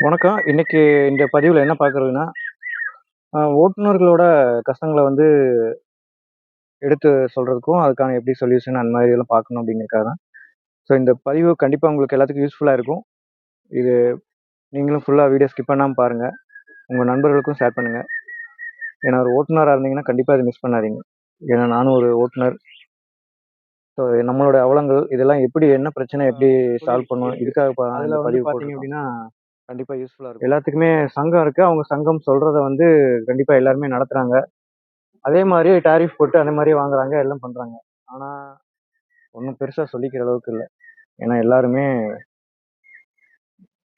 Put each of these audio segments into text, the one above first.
வணக்கம். இன்னைக்கு இந்த பதிவுல என்ன பார்க்குறதுன்னா, ஓட்டுநர்களோட கஷ்டங்கள வந்து எடுத்து சொல்றதுக்கும், அதுக்கான எப்படி சொல்யூஷன் அந்த மாரி இதெல்லாம் பார்க்கணும் அப்படிங்கிறதுக்காக தான். ஸோ இந்த பதிவு கண்டிப்பா உங்களுக்கு எல்லாத்துக்கும் யூஸ்ஃபுல்லா இருக்கும். இது நீங்களும் ஃபுல்லா வீடியோ ஸ்கிப் பண்ணாம பாருங்க. உங்க நண்பர்களுக்கும் ஷேர் பண்ணுங்க. ஏன்னா ஒரு ஓட்டுநரா இருந்தீங்கன்னா, கண்டிப்பா இத மிஸ் பண்ணாதீங்க. ஏன்னா நானும் ஒரு ஓட்டுநர். ஸோ நம்மளோட அவலங்கள், இதெல்லாம் எப்படி என்ன பிரச்சனை எப்படி சால்வ் பண்ணணும், இதுக்காக பதிவு பார்த்தீங்க. அப்படின்னா, கண்டிப்பாக யூஸ்ஃபுல்லாக இருக்கும். எல்லாத்துக்குமே சங்கம் இருக்குது அவங்க சங்கம் சொல்கிறத வந்து கண்டிப்பாக எல்லாருமே நடத்துகிறாங்க அதே மாதிரி டாரிஃப் போட்டு அந்த மாதிரி வாங்குறாங்க, எல்லாம் பண்ணுறாங்க ஆனால் ஒன்றும் பெருசாக சொல்லிக்கிற அளவுக்கு இல்லை. ஏன்னா எல்லாருமே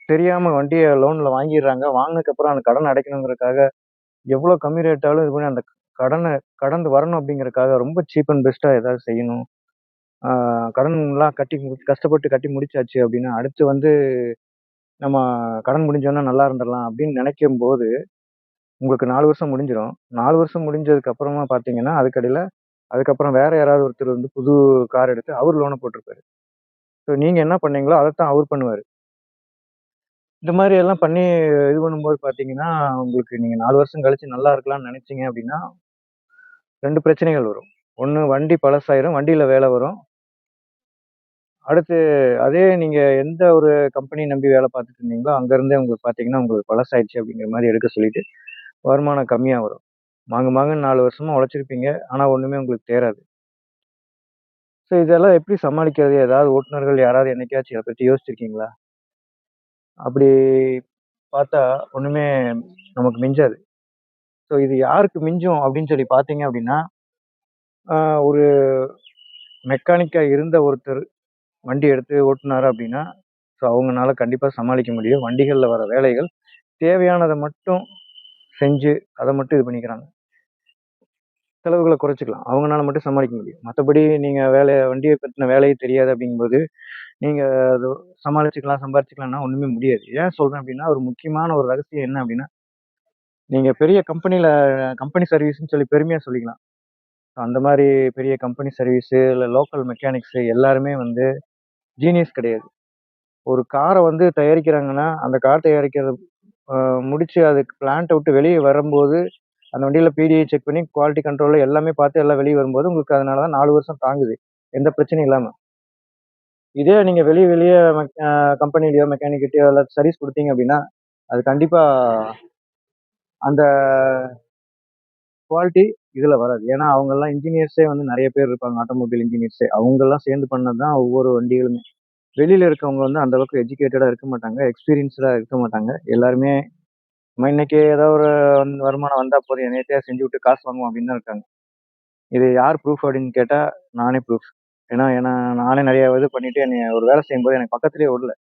தெரியாமல் வண்டியை லோனில் வாங்கிடுறாங்க. வாங்கினதுக்கப்புறம் அந்த கடன் அடைக்கணுங்கிறதுக்காக, எவ்வளோ கம்மி ரேட்டாலும் இது பண்ணி அந்த கடனை கடந்து வரணும் அப்படிங்கிறதுக்காக ரொம்ப சீப் அண்ட் பெஸ்ட்டாக ஏதாவது செய்யணும். கடன்லாம் கட்டி கஷ்டப்பட்டு கட்டி முடிச்சாச்சு அப்படின்னா, அடுத்து வந்து நம்ம கடன் முடிஞ்சோன்னா நல்லா இருந்துடலாம் அப்படின்னு நினைக்கும்போது, உங்களுக்கு நாலு வருஷம் முடிஞ்சிடும் நாலு வருஷம் முடிஞ்சதுக்கு அப்புறமா பார்த்தீங்கன்னா, அதுக்கடையில் அதுக்கப்புறம் வேற யாராவது ஒருத்தர் வந்து புது கார் எடுத்து அவர் லோனை போட்டிருப்பாரு. ஸோ நீங்கள் என்ன பண்ணீங்களோ, அதைத்தான் அவர் பண்ணுவார் இந்த மாதிரி எல்லாம் பண்ணி இது பண்ணும்போது பார்த்தீங்கன்னா, உங்களுக்கு நீங்கள் நாலு வருஷம் கழிச்சு நல்லா இருக்கலாம்னு நெனைச்சீங்க அப்படின்னா, ரெண்டு பிரச்சனைகள் வரும். ஒன்று வண்டி பழசாயிரும். வண்டியில் வேலை வரும். அடுத்து அதே நீங்கள் எந்த ஒரு கம்பெனி நம்பி வேலை பார்த்துட்டு இருந்தீங்களோ, அங்கேருந்தே உங்களுக்கு பார்த்தீங்கன்னா, உங்களுக்கு பழசாயிடுச்சு அப்படிங்கிற மாதிரி எடுக்க சொல்லிட்டு, வருமானம் கம்மியாக வரும். மாங்க மாங்க நாலு வருஷமாக உழைச்சிருப்பீங்க. ஆனால் ஒன்றுமே உங்களுக்கு தேராது ஸோ இதெல்லாம் எப்படி சமாளிக்கிறது? ஏதாவது ஓட்டுநர்கள் யாராவது என்னைக்காச்சும் இதை பற்றி யோசிச்சிருக்கீங்களா? அப்படி பார்த்தா ஒன்றுமே நமக்கு மிஞ்சாது. ஸோ இது யாருக்கு மிஞ்சும் அப்படின்னு சொல்லி பார்த்தீங்க அப்படின்னா, ஒரு மெக்கானிக்காக இருந்த ஒருத்தர் வண்டி எடுத்து ஓட்டினார் அப்படின்னா, ஸோ அவங்கனால கண்டிப்பாக சமாளிக்க முடியும். வண்டிகளில் வர வேலைகள் தேவையானதை மட்டும் செஞ்சு, அதை மட்டும் இது பண்ணிக்கிறாங்க. செலவுகளை குறைச்சிக்கலாம் அவங்கனால மட்டும் சமாளிக்க முடியும். மற்றபடி நீங்கள் வேலையை வண்டியை பற்றின வேலையே தெரியாது அப்படிங்கும்போது, நீங்கள் அது சமாளிச்சுக்கலாம், சம்பாரிச்சிக்கலாம்னா ஒன்றுமே முடியாது. ஏன் சொல்கிறேன் அப்படின்னா, ஒரு முக்கியமான ஒரு ரகசியம் என்ன அப்படின்னா, நீங்கள் பெரிய கம்பெனியில் கம்பெனி சர்வீஸ்ன்னு சொல்லி பெருமையாக சொல்லிக்கலாம். அந்த மாதிரி பெரிய கம்பெனி சர்வீஸு, இல்லை லோக்கல் மெக்கானிக்ஸு எல்லாருமே வந்து ஜீனியஸ் கிடையாது. ஒரு காரை வந்து தயாரிக்கிறாங்கன்னா, அந்த கார் தயாரிக்கிறது முடித்து அதுக்கு பிளான்ட்ட விட்டு வெளியே வரும்போது, அந்த வண்டியில் பிடிஐ செக் பண்ணி குவாலிட்டி கண்ட்ரோலில் எல்லாமே பார்த்து எல்லாம் வெளியே வரும்போது, உங்களுக்கு அதனால தான் நாலு வருஷம் தாங்குது. எந்த பிரச்சனையும் இல்லாமல் இதே நீங்கள் வெளியே வெளியே மெக் அ மெக்கானிக்கிட்டையோ எல்லாம் சர்வீஸ் கொடுத்தீங்க அப்படின்னா, அது கண்டிப்பாக அந்த குவாலிட்டி இதுல வராது. ஏன்னா அவங்கலாம் இன்ஜினியர்ஸே வந்து நிறைய பேர் இருப்பாங்க. ஆட்டோமொபைல் இன்ஜினியர்ஸே. அவங்கலாம் சேர்ந்து பண்ணது தான் ஒவ்வொரு வண்டிகளுமே. வெளியில இருக்கவங்க வந்து அந்த அளவுக்கு எஜுகேட்டடா இருக்க மாட்டாங்க. எக்ஸ்பீரியன்ஸ்டா இருக்க மாட்டாங்க. எல்லாருமே நம்ம இன்னைக்கு ஏதோ ஒரு வந்து வருமானம் வந்தா போதும், என்னையத்தையா செஞ்சு விட்டு காசு வாங்குவோம் அப்படின்னு தான் இருக்காங்க. இது யார் ப்ரூஃப் அப்படின்னு கேட்டா, நானே ப்ரூஃப். ஏன்னா ஏன்னா நானே நிறைய இது பண்ணிட்டு என்னை ஒரு வேலை செய்யும்போது எனக்கு பக்கத்துலேயே விடல.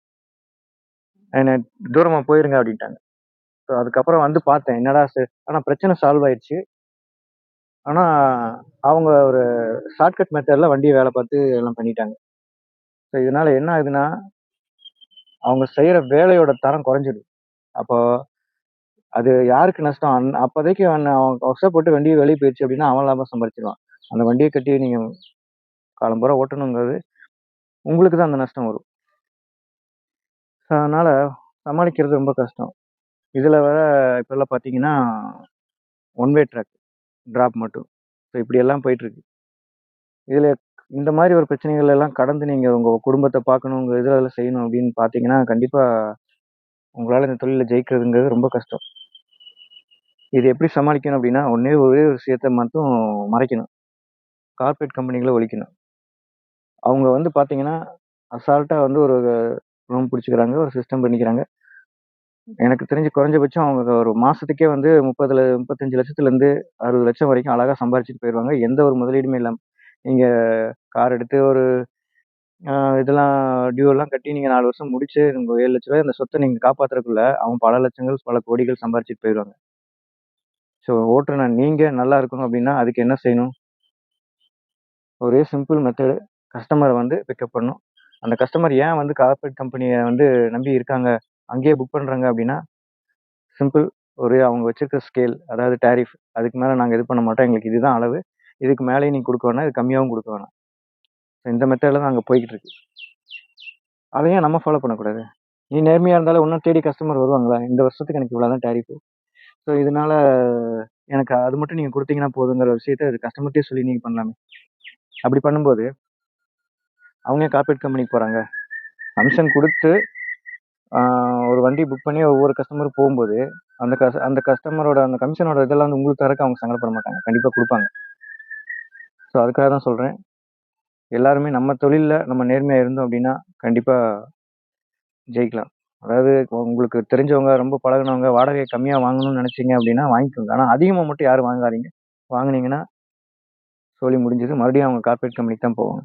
என்ன தூரமா போயிருங்க அப்படின்ட்டாங்க. ஸோ அதுக்கப்புறம் வந்து பார்த்தேன். என்னடா சார் ஆனால் பிரச்சனை சால்வ் ஆயிடுச்சு ஆனால் அவங்க ஒரு ஷார்ட்கட் மெத்தடில் வண்டியை வேலை பார்த்து எல்லாம் பண்ணிட்டாங்க. ஸோ இதனால் என்ன ஆகுதுன்னா, அவங்க செய்கிற வேலையோட தரம் குறைஞ்சிடுது. அப்போது அது யாருக்கு நஷ்டம்? அந் அப்போதைக்கு அவன் அவன் கஷ்டப்பட்டு வண்டியை வெளியே போயிடுச்சு அப்படின்னா, அவன் லாபம் சம்பாரிச்சுருவான். அந்த வண்டியை கட்டி நீங்கள் காலம்புற ஓட்டணுங்கிறது உங்களுக்கு தான் அந்த நஷ்டம் வரும். ஸோ அதனால் சமாளிக்கிறது ரொம்ப கஷ்டம். இதில் வேற இப்போல்லாம் பார்த்தீங்கன்னா, ஒன் வே ட்ராக். ட்ராப் மட்டும். ஸோ இப்படியெல்லாம் போயிட்டுருக்கு. இதில் இந்த மாதிரி ஒரு பிரச்சனைகள் எல்லாம் கடந்து நீங்கள் உங்கள் குடும்பத்தை பார்க்கணும், இதில் இதுல செய்யணும் அப்படின்னு பார்த்தீங்கன்னா, கண்டிப்பாக உங்களால் இந்த தொழிலில் ஜெயிக்கிறதுங்கிறது ரொம்ப கஷ்டம். இது எப்படி சமாளிக்கணும் அப்படின்னா, ஒன்றே ஒரே ஒரு விஷயத்த மட்டும் மறைக்கணும். கார்ப்பரேட் கம்பெனிகளை ஒழிக்கணும். அவங்க வந்து பார்த்தீங்கன்னா, அசால்ட்டாக வந்து ஒரு ரூம் பிடிச்சிக்கிறாங்க ஒரு சிஸ்டம் பண்ணிக்கிறாங்க. எனக்கு தெரிஞ்சு குறைஞ்சபட்சம் அவங்க ஒரு மாசத்துக்கே வந்து முப்பதுல முப்பத்தஞ்சு லட்சத்துலேருந்து அறுபது லட்சம் வரைக்கும் அழகா சம்பாரிச்சுட்டு போயிருவாங்க. எந்த ஒரு முதலீடுமே இல்லாம. நீங்க கார் எடுத்து ஒரு இதெல்லாம் டியூலாம் கட்டி நீங்க நாலு வருஷம் முடிச்சு உங்க ரூ. 7,00,000 அந்த சொத்தை நீங்க காப்பாத்துறதுக்குள்ள, அவங்க பல லட்சங்கள், பல கோடிகள் சம்பாரிச்சுட்டு போயிருவாங்க. ஸோ ஓட்டுனர் நீங்க நல்லா இருக்கணும் அப்படின்னா, அதுக்கு என்ன செய்யணும்? ஒரே சிம்பிள் மெத்தடு. கஸ்டமரை வந்து பிக்கப் பண்ணணும். அந்த கஸ்டமர் ஏன் வந்து கார்பரேட் கம்பெனியை வந்து நம்பி இருக்காங்க, அங்கேயே புக் பண்ணுறாங்க அப்படின்னா, சிம்பிள். ஒரு அவங்க வச்சுருக்க ஸ்கேல், அதாவது டாரிஃப். அதுக்கு மேலே நாங்கள் இது பண்ண மாட்டோம். எங்களுக்கு இதுதான் அளவு. இதுக்கு மேலேயும் நீங்கள் கொடுக்க வேணாம். இது கம்மியாகவும் கொடுக்க வேணாம். இந்த மெத்தடில் தான் அங்கே போய்கிட்டு இருக்கு. அதையும் ஏன் நம்ம ஃபாலோ பண்ணக்கூடாது? நீ நேர்மையாக இருந்தாலும் இன்னும் தேடி கஸ்டமர் வருவாங்களா இந்த வருஷத்துக்கு எனக்கு இவ்வளோ தான் டேரிஃபு ஸோ இதனால் எனக்கு அது மட்டும் நீங்கள் கொடுத்தீங்கன்னா போதுங்கிற விஷயத்த அது கஸ்டமர்கிட்டே சொல்லி நீங்கள் பண்ணலாமே அப்படி பண்ணும்போது அவங்க கார்பரேட் கம்பெனிக்கு போகிறாங்க கமிஷன் கொடுத்து ஒரு வண்டி புக் பண்ணி ஒவ்வொரு கஸ்டமரும் போகும்போது அந்த கஸ் அந்த கஸ்டமரோட அந்த கமிஷனோட இதெல்லாம் வந்து உங்களுக்கு தரக்கு அவங்க சங்கடப்பட மாட்டாங்க. கண்டிப்பாக கொடுப்பாங்க. ஸோ அதுக்காக தான் சொல்கிறேன் எல்லாருமே நம்ம தொழிலில் நம்ம நேர்மையாக இருந்தோம் அப்படின்னா கண்டிப்பாக ஜெயிக்கலாம். அதாவது உங்களுக்கு தெரிஞ்சவங்க ரொம்ப பழகுனவங்க வாடகை கம்மியாக வாங்கணும்னு நினச்சிங்க அப்படின்னா வாங்கிக்கோங்க. ஆனால் அதிகமாக மட்டும் யாரும் வாங்காதீங்க. வாங்குனீங்கன்னா சோலி முடிஞ்சது. மறுபடியும் அவங்க கார்பரேட் கம்பெனிக்கு தான் போவாங்க.